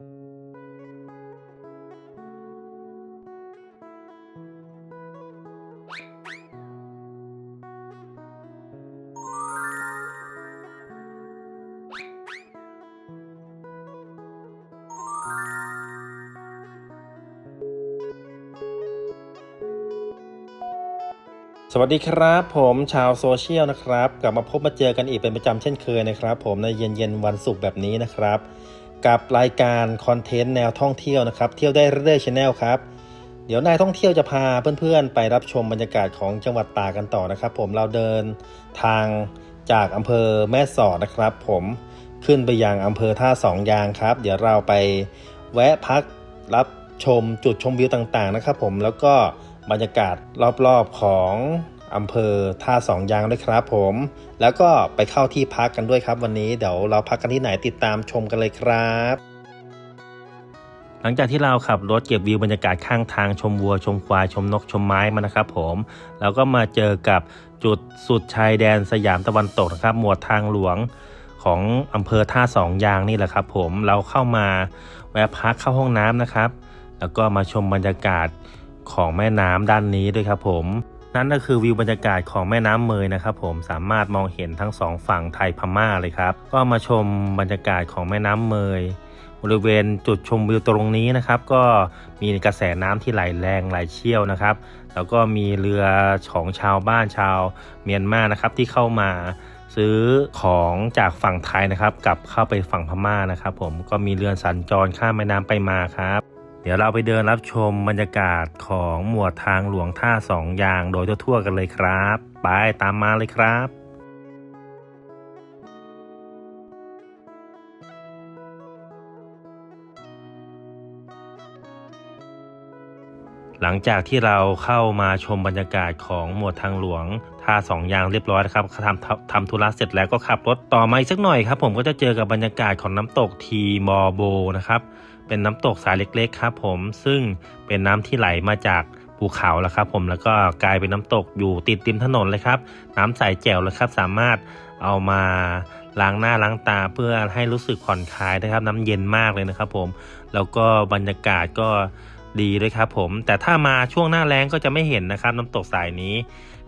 สวัสดีครับผมชาวโซเชียลนะครับ กลับมาพบมาเจอกันอีกเป็นประจำเช่นเคยนะครับ ผมในเย็นเย็นวันศุกร์แบบนี้นะครับ กับรายการคอนเทนต์แนวท่องเที่ยวนะครับ เที่ยวได้เรื่อยๆชแนลครับ เดี๋ยวนายท่องเที่ยวจะพาเพื่อนๆ ไปรับชมบรรยากาศของจังหวัดตากกันต่อนะครับ ผมเราเดินทางจากอำเภอแม่สอดนะครับ ผมขึ้นไปยังอำเภอท่าสองยางครับ เดี๋ยวเราไปแวะพักรับชมจุดชมวิวต่างๆนะครับ ผมแล้วก็บรรยากาศรอบๆของ อำเภอท่าสองยางด้วยครับผม แล้วก็ไปเข้าที่พักกันด้วยครับวันนี้เดี๋ยวเราพักกันที่ไหนติดตามชมกันเลยครับ หลังจากที่เราขับรถเก็บวิวบรรยากาศข้างทางชมวัวชมควายชมนกชมไม้มานะครับผมแล้วก็มาเจอกับจุดสุดชายแดนสยามตะวันตกนะครับ หมวดทางหลวงของอำเภอท่าสองยางนี่แหละครับ ผมเราเข้ามาแวะพักเข้าห้องน้ำนะครับ แล้วก็มาชมบรรยากาศของแม่น้ำด้านนี้ด้วยครับผม นั่นก็คือวิวบรรยากาศของแม่น้ำเมยนะครับผมสามารถมองเห็นทั้งสองฝั่งไทยพม่าเลยครับ ก็มาชมบรรยากาศของแม่น้ำเมย บริเวณจุดชมวิวตรงนี้นะครับ ก็มีกระแสน้ำที่ไหลแรงไหลเชี่ยวนะครับ แล้วก็มีเรือของชาวบ้านชาวเมียนมานะครับที่เข้ามาซื้อของจากฝั่งไทยนะครับกลับเข้าไปฝั่งพม่านะครับ ผมก็มีเรือสัญจรข้ามแม่น้ำไปมาครับ ดี๋ยวเราไปเดินรับชมบรรยากาศของหมวดทางหลวงท่าสองยางโดยทั่วๆกันเลยครับ ไปตามมาเลยครับหลังจากที่เราเข้ามาชมบรรยากาศของหมวดทางหลวงท่าสองยางเรียบร้อยนะครับทำทำทำธุระเสร็จแล้วก็ขับรถต่อมาอีกสักหน่อยครับ ผมก็จะเจอกับบรรยากาศของน้ำตกทีมอโบนะครับ เป็นน้ำตกสายเล็กๆครับผมซึ่งเป็นน้ำที่ไหลมาจากภูเขาแล้วครับผมแล้วก็กลายเป็นน้ำตกอยู่ติดริมถนนเลยครับ น้ำใสแจ๋วเลยครับสามารถเอามาล้างหน้าล้างตาเพื่อให้รู้สึกผ่อนคลายนะครับ น้ำเย็นมากเลยนะครับผมแล้วก็บรรยากาศก็ดีด้วยครับผม แต่ถ้ามาช่วงหน้าแล้งก็จะไม่เห็นนะครับ น้ำตกสายนี้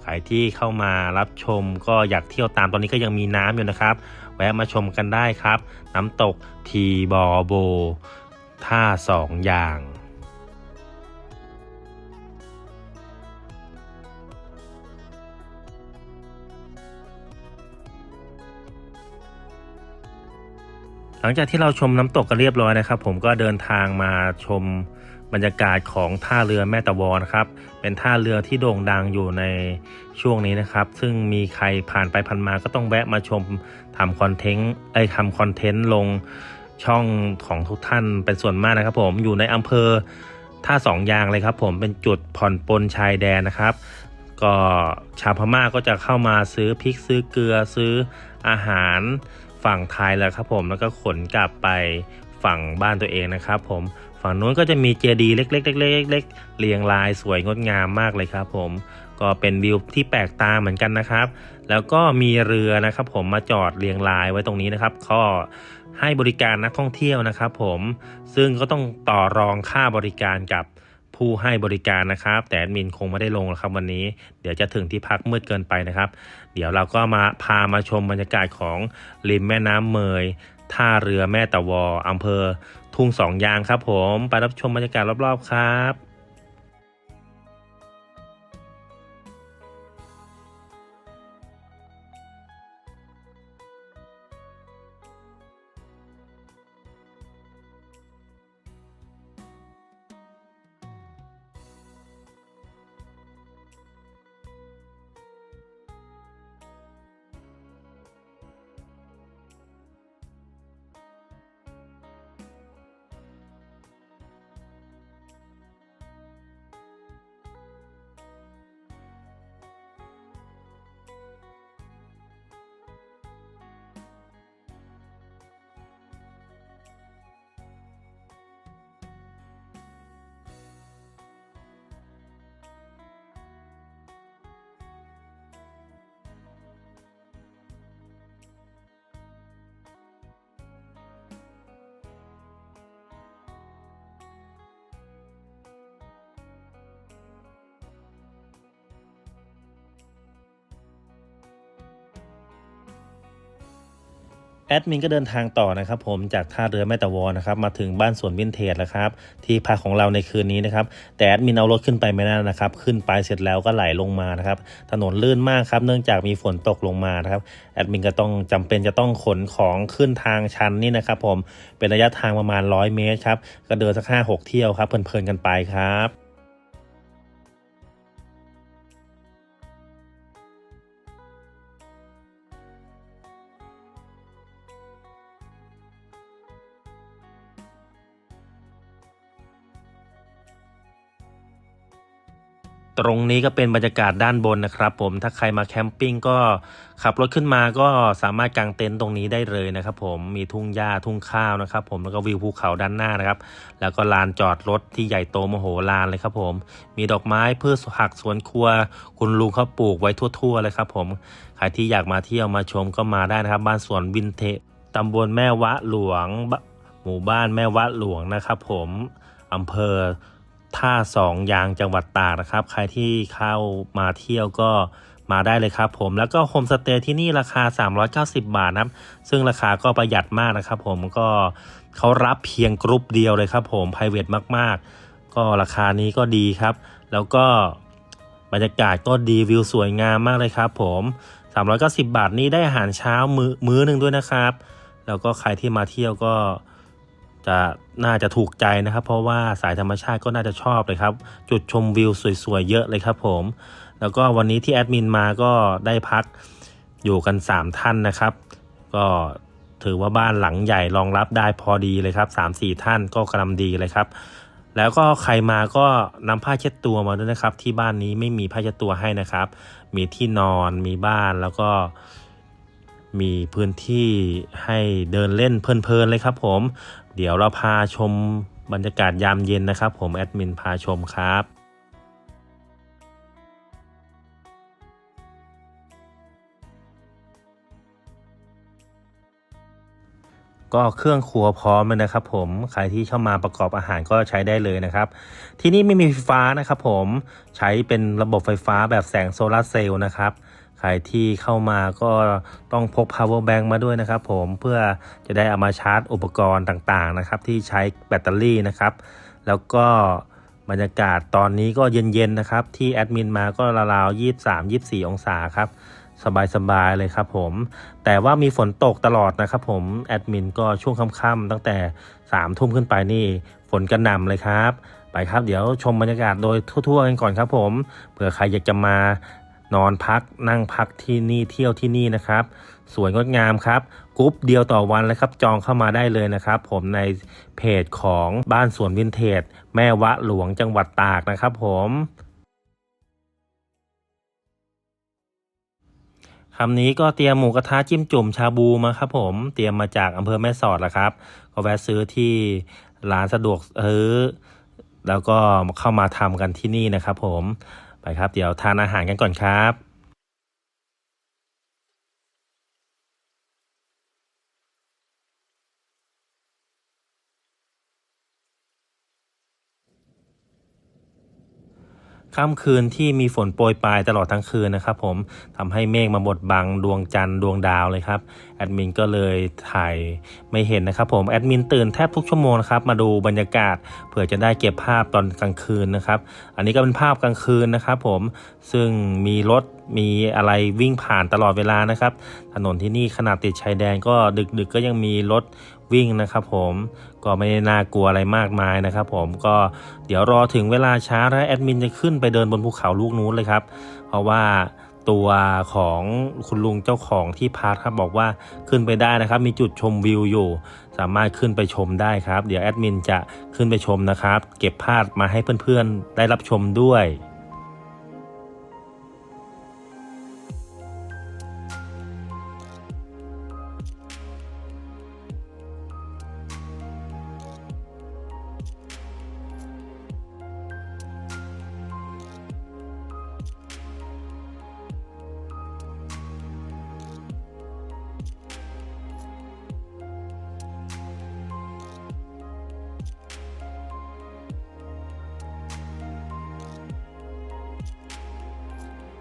ใครที่เข้ามารับชมก็อยากเที่ยวตามตอนนี้ก็ยังมีน้ำอยู่นะครับ แวะมาชมกันได้ครับ น้ำตกทีบอโบ ท่าสองอย่างหลังจากที่เราชมน้ำตกกันเรียบร้อยนะครับ ผมก็เดินทางมาชมบรรยากาศของท่าเรือแม่ตะวอนะครับ เป็นท่าเรือที่โด่งดังอยู่ในช่วงนี้นะครับ ซึ่งมีใครผ่านไปผ่านมาก็ต้องแวะมาชมทำคอนเทนต์ไอ้ทำคอนเทนต์ลง ช่องของทุกท่านเป็นส่วนมากนะครับ ผมอยู่ในอำเภอท่าสองยางเลยครับ ผมเป็นจุดผ่อนปลนชายแดนนะครับ ก็ชาวพม่าก็จะเข้ามาซื้อพริกซื้อเกลือซื้ออาหารฝั่งไทยแล้วครับ ผมแล้วก็ขนกลับไปฝั่งบ้านตัวเองนะครับ ผม ฝั่งนู้นก็จะมีเจดีย์เล็กๆเล็กๆเรียงรายสวยงดงามมากเลยครับ ผมก็เป็นวิวที่แปลกตาเหมือนกันนะครับ แล้วก็มีเรือนะครับ ผมมาจอดเรียงรายไว้ตรงนี้นะครับก็ให้บริการนักท่องเที่ยวนะครับ ผมซึ่งก็ต้องต่อรองค่าบริการกับผู้ให้บริการนะครับ แต่แอดมินคงไม่ได้ลงแล้วครับวันนี้ เดี๋ยวจะถึงที่พักมืดเกินไปนะครับ เดี๋ยวเราก็มาพามาชมบรรยากาศของริมแม่น้ำเมย ท่าเรือแม่ตะวออำเภอทุ่งสองยางครับผม ไปรับชมบรรยากาศรอบๆครับ แอดมินก็เดินทางต่อนะครับผมจากท่าเรือแม่ตะวอนะครับมาถึงบ้านสวนวินเทจแล้วครับที่พักของเราในคืนนี้นะครับแต่แอดมินเอารถขึ้นไปไม่ได้นะครับขึ้นไปเสร็จแล้วก็ไหลลงมานะครับถนนลื่นมากครับเนื่องจากมีฝนตกลงมานะครับแอดมินก็ต้องจำเป็นจะต้องขนของขึ้นทางชันนี่นะครับผมเป็นระยะทางประมาณ 100 เมตรครับก็เดินสักห้าหกเที่ยวครับเพลินๆกันไปครับ ตรงนี้ก็เป็นบรรยากาศด้านบนนะครับผมถ้าใครมาแคมปิ้งก็ขับรถขึ้นมาก็สามารถกางเต็นท์ตรงนี้ได้เลยนะครับผมมีทุ่งหญ้าทุ่งข้าวนะครับ ผมแล้วก็วิวภูเขาด้านหน้านะครับ แล้วก็ลานจอดรถที่ใหญ่โตมโหฬารเลยครับผม มีดอกไม้พืชผักสวนครัว คุณลุงเขาปลูกไว้ทั่วๆเลยครับผมใครที่อยากมาเที่ยวมาชมก็มาได้นะครับ บ้านสวนวินเทจตำบลแม่วะหลวง หมู่บ้านแม่วะหลวงนะครับผมอำเภอ ท่าสองยางจังหวัดตากนะครับ ใครที่เข้ามาเที่ยวก็มาได้เลยครับผมแล้วก็โฮมสเตย์ที่นี่ราคา 390 บาทนะครับซึ่งราคาก็ประหยัดมากนะครับ ผมก็เขารับเพียงกรุ๊ปเดียวเลยครับ ผม p r i v a t มาก ๆ ก็ราคานี้ก็ดีครับ แล้วก็บรรยากาศก็ดีวิวสวยงามมากเลยครับ ผม 390 บาทนี้ได้อาหารเช้ามือมื้อหนึ่งด้วยนะครับ แล้วก็ใครที่มาเที่ยวก็ จะน่าจะถูกใจนะครับ เพราะว่าสายธรรมชาติก็น่าจะชอบเลยครับ จุดชมวิวสวยๆเยอะเลยครับผม แล้วก็วันนี้ที่แอดมินมาก็ได้พักอยู่กัน 3 ท่านนะครับ ก็ถือว่าบ้านหลังใหญ่รองรับได้พอดีเลยครับ 3-4 ท่านก็กำลังดีเลยครับ แล้วก็ใครมาก็นำผ้าเช็ดตัวมาด้วยนะครับ ที่บ้านนี้ไม่มีผ้าเช็ดตัวให้นะครับ มีที่นอนมีบ้านแล้วก็มีพื้นที่ให้เดินเล่นเพลินๆเลยครับผม เดี๋ยวเราพาชมบรรยากาศยามเย็นนะครับ ผมแอดมินพาชมครับก็เครื่องครัวพร้อมเลยนะครับ ผมใครที่เข้ามาประกอบอาหารก็ใช้ได้เลยนะครับ ที่นี่ไม่มีไฟฟ้านะครับ ผมใช้เป็นระบบไฟฟ้าแบบแสงโซลาร์เซลล์นะครับ ใครที่เข้ามาก็ต้องพก power bank มาด้วยนะครับผมเพื่อจะได้เอามาชาร์จอุปกรณ์ต่างๆนะครับที่ใช้แบตเตอรี่นะครับ แล้วก็บรรยากาศตอนนี้ก็เย็นๆนะครับ ที่แอดมินมาก็ราวๆ23-24 องศาครับสบายๆเลยครับผม แต่ว่ามีฝนตกตลอดนะครับผมแอดมินก็ช่วงค่ำๆตั้งแต่3ามทุ่มขึ้นไปนี่ฝนกระหน่ำเลยครับ ไปครับเดี๋ยวชมบรรยากาศโดยทั่วๆกันก่อนครับผมเผื่อใครอยากจะมา นอนพักนั่งพักที่นี่เที่ยวที่นี่นะครับ สวยงดงามครับกรุ๊ปเดียวต่อวันเลยครับจองเข้ามาได้เลยนะครับ ผมในเพจของบ้านสวนวินเทจ แม่วะหลวงจังหวัดตากนะครับ ผมคำนี้ก็เตรียมหมูกระทะจิ้มจุ่มชาบูมาครับผมเตรียมมาจากอำเภอแม่สอดแหละครับ ก็แวะซื้อที่ร้านสะดวกซื้อแล้วก็เข้ามาทำกันที่นี่นะครับผม ไปครับ เดี๋ยวทานอาหารกันก่อนครับ ค่ำคืนที่มีฝนโปรยปลายตลอดทั้งคืนนะครับผมทำให้เมฆมาบดบังดวงจันทร์ดวงดาวเลยครับแอดมินก็เลยถ่ายไม่เห็นนะครับผมแอดมินตื่นแทบทุกชั่วโมงนะครับมาดูบรรยากาศเผื่อจะได้เก็บภาพตอนกลางคืนนะครับ อันนี้ก็เป็นภาพกลางคืนนะครับผมซึ่งมีรถ มีอะไรวิ่งผ่านตลอดเวลานะครับ ถนนที่นี่ขนาดติดชายแดนก็ดึกๆก็ยังมีรถวิ่งนะครับผมก็ไม่ได้น่ากลัวอะไรมากมายนะครับผมก็เดี๋ยวรอถึงเวลาช้าแล้วแอดมินจะขึ้นไปเดินบนภูเขาลูกนู้นเลยครับ เพราะว่าตัวของคุณลุงเจ้าของที่พักครับบอกว่าขึ้นไปได้นะครับ มีจุดชมวิวอยู่ สามารถขึ้นไปชมได้ครับ เดี๋ยวแอดมินจะขึ้นไปชมนะครับ เก็บภาพมาให้เพื่อนๆได้รับชมด้วย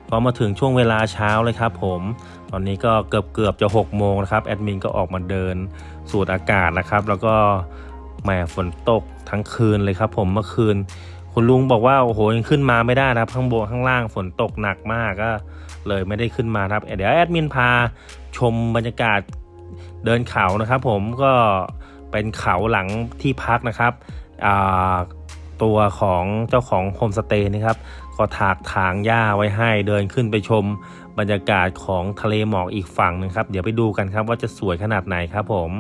ก็มาถึงช่วงเวลาเช้าเลยครับผมตอนนี้ก็เกือบเกือบๆจะ6โมงนะครับแอดมินก็ออกมาเดินสูดอากาศนะครับ แล้วก็แหมฝนตกทั้งคืนเลยครับ ผมเมื่อคืน คุณลุงบอกว่าโอ้โหยังขึ้นมาไม่ได้นะครับข้างบนข้างล่างฝนตกหนักมากก็ เลยไม่ได้ขึ้นมาครับเดี๋ยวแอดมินพาชมบรรยากาศเดินเขานะครับ ผมก็เป็นเขาหลังที่พักนะครับตัวของเจ้าของโฮมสเตย์นะครับ ก็ถากถางหญ้าไว้ให้เดินขึ้นไปชม บรรยากาศของทะเลหมอกอีกฝั่งหนึงครับ เดี๋ยวไปดูกันครับว่าจะสวยขนาดไหนครับผม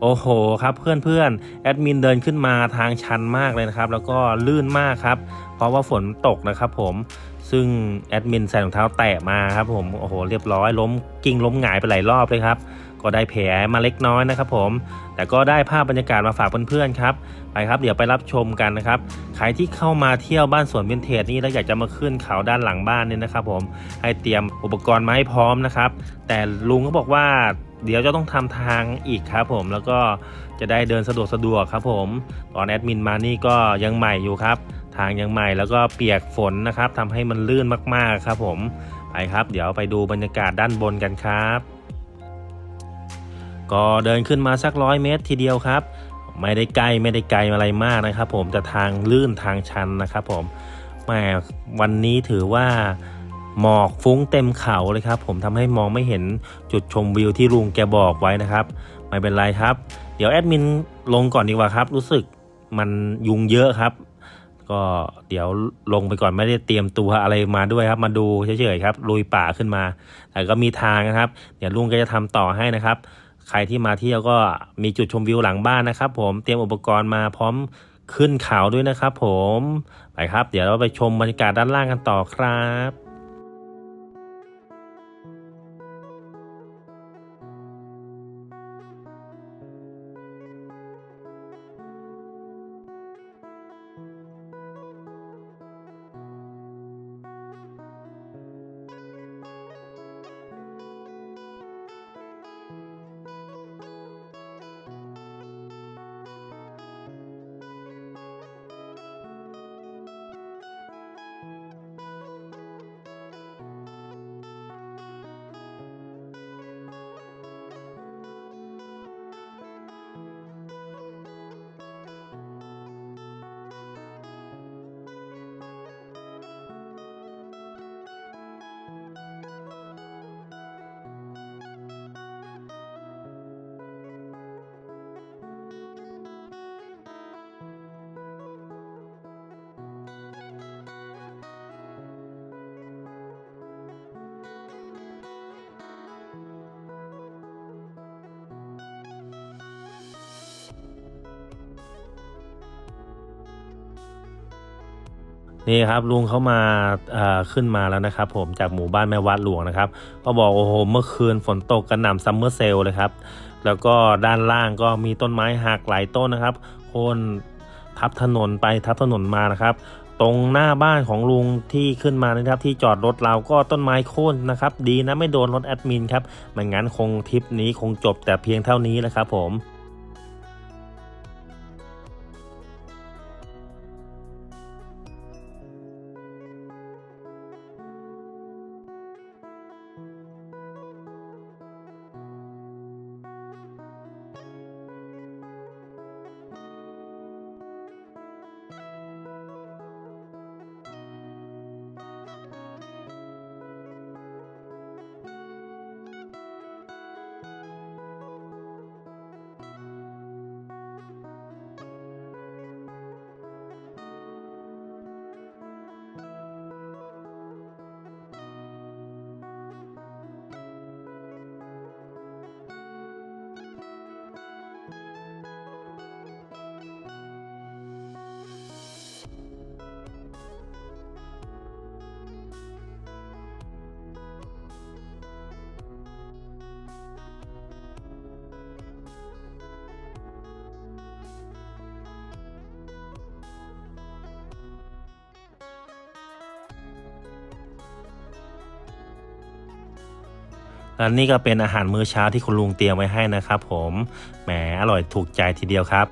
โอ้โหครับเพื่อนๆแอดมินเดินขึ้นมาทางชันมากเลยนะครับ แล้วก็ลื่นมากครับ เพราะว่าฝนตกนะครับผมซึ่งแอดมินใส่รองเท้าแตะมาครับผมโอ้โหเรียบร้อยล้มกิ้งล้มหงายไปหลายรอบเลยครับ ก็ได้แผลมาเล็กน้อยนะครับ ผม แต่ก็ได้ภาพบรรยากาศมาฝากเพื่อนๆครับไปครับ เดี๋ยวไปรับชมกันนะครับใครที่เข้ามาเที่ยวบ้านสวนวินเทจนี่แล้วอยากจะมาขึ้นเขาด้านหลังบ้านเนี่ยนะครับ ผมให้เตรียมอุปกรณ์มาให้พร้อมนะครับ แต่ลุงเขาบอกว่า เดี๋ยวจะต้องทำทางอีกครับผมแล้วก็จะได้เดินสะดวกสะดวกครับผมตอนแอดมินมานี่ก็ยังใหม่อยู่ครับ ทางยังใหม่แล้วก็เปียกฝนนะครับทำให้มันลื่นมากๆครับผมไปครับ เดี๋ยวไปดูบรรยากาศด้านบนกันครับ ก็เดินขึ้นมาสักร้อยเมตรทีเดียวครับ ไม่ได้ไกลไม่ได้ไกลอะไรมากนะครับ ผมแต่ทางลื่นทางชันนะครับ ผมแหมวันนี้ถือว่า หมอกฟุ้งเต็มเขาเลยครับ ผมทำให้มองไม่เห็นจุดชมวิวที่ลุงแกบอกไว้นะครับ ไม่เป็นไรครับ เดี๋ยวแอดมินลงก่อนดีกว่าครับ รู้สึกมันยุงเยอะครับ ก็เดี๋ยวลงไปก่อนไม่ได้เตรียมตัวอะไรมาด้วยครับ มาดูเฉยๆครับลุยป่าขึ้นมา แต่ก็มีทางนะครับ เดี๋ยวลุงก็จะทำต่อให้นะครับ ใครที่มาเที่ยวก็มีจุดชมวิวหลังบ้านนะครับ ผมเตรียมอุปกรณ์มาพร้อมขึ้นเขาด้วยนะครับ ผมไปครับ เดี๋ยวเราไปชมบรรยากาศด้านล่างกันต่อครับ นี่ครับลุงเขามาขึ้นมาแล้วนะครับ ผมจากหมู่บ้านแม่วัดหลวงนะครับ ก็บอกโอ้โหเมื่อคืนฝนตกกระหน่ำซัมเมอร์เซลเลยครับ แล้วก็ด้านล่างก็มีต้นไม้หักหลายต้นนะครับโค่นทับถนนไปทับถนนมานะครับ ตรงหน้าบ้านของลุงที่ขึ้นมานะครับที่จอดรถเราก็ต้นไม้โค่นนะครับ ดีนะไม่โดนรถแอดมินครับไม่งั้นคงทริปนี้คงจบแต่เพียงเท่านี้แหละครับผม และนี่ก็เป็นอาหารมื้อเช้าที่คุณลุงเตรียมไว้ให้นะครับผมแหมอร่อยถูกใจทีเดียวครับ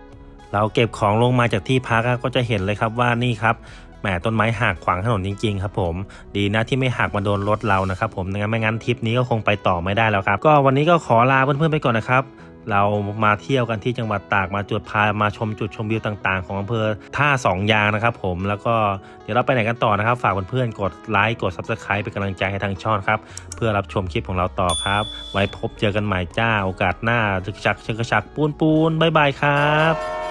เราเก็บของลงมาจากที่พักก็จะเห็นเลยครับว่านี่ครับแหมต้นไม้หักขวางถนนจริงๆครับผม ดีนะที่ไม่หักมาโดนรถเรานะครับผมงั้นไม่งั้นทริปนี้ก็คงไปต่อไม่ได้แล้วครับ ก็วันนี้ก็ขอลาเพื่อนๆไปก่อนนะครับ เรามาเที่ยวกันที่จังหวัดตากมาจุดพามาชมจุดชมวิวต่างๆ ของอำเภอท่าสองยางนะครับผมแล้วก็เดี๋ยวเราไปไหนกันต่อนะครับ ฝากเพื่อนๆกดไลค์กด subscribe เป็นกำลังใจให้ทางช่องครับ เพื่อรับชมคลิปของเราต่อครับ ไว้พบเจอกันใหม่จ้าโอกาสหน้าชักชักชักชักปูนปูนบายบายครับ